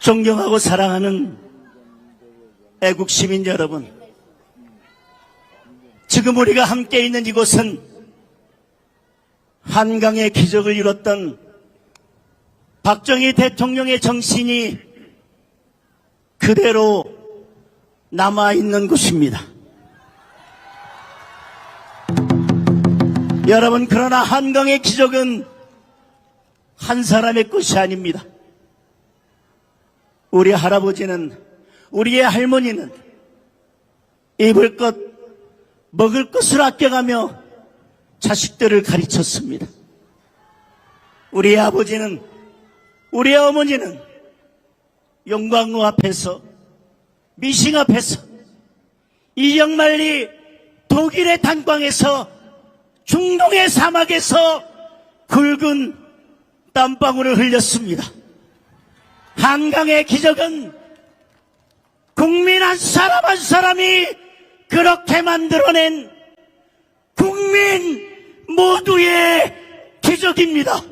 존경하고 사랑하는 애국 시민 여러분, 지금 우리가 함께 있는 이곳은 한강의 기적을 이뤘던 박정희 대통령의 정신이 그대로 남아있는 곳입니다. 여러분, 그러나 한강의 기적은 한 사람의 것이 아닙니다. 우리 할아버지는, 우리의 할머니는 입을 것, 먹을 것을 아껴가며 자식들을 가르쳤습니다. 우리 아버지는, 우리 어머니는 용광로 앞에서, 미싱 앞에서, 이정만리 독일의 탄광에서, 중동의 사막에서 굵은 땀방울을 흘렸습니다. 한강의 기적은 국민 한 사람 한 사람이 그렇게 만들어낸 국민 모두의 기적입니다.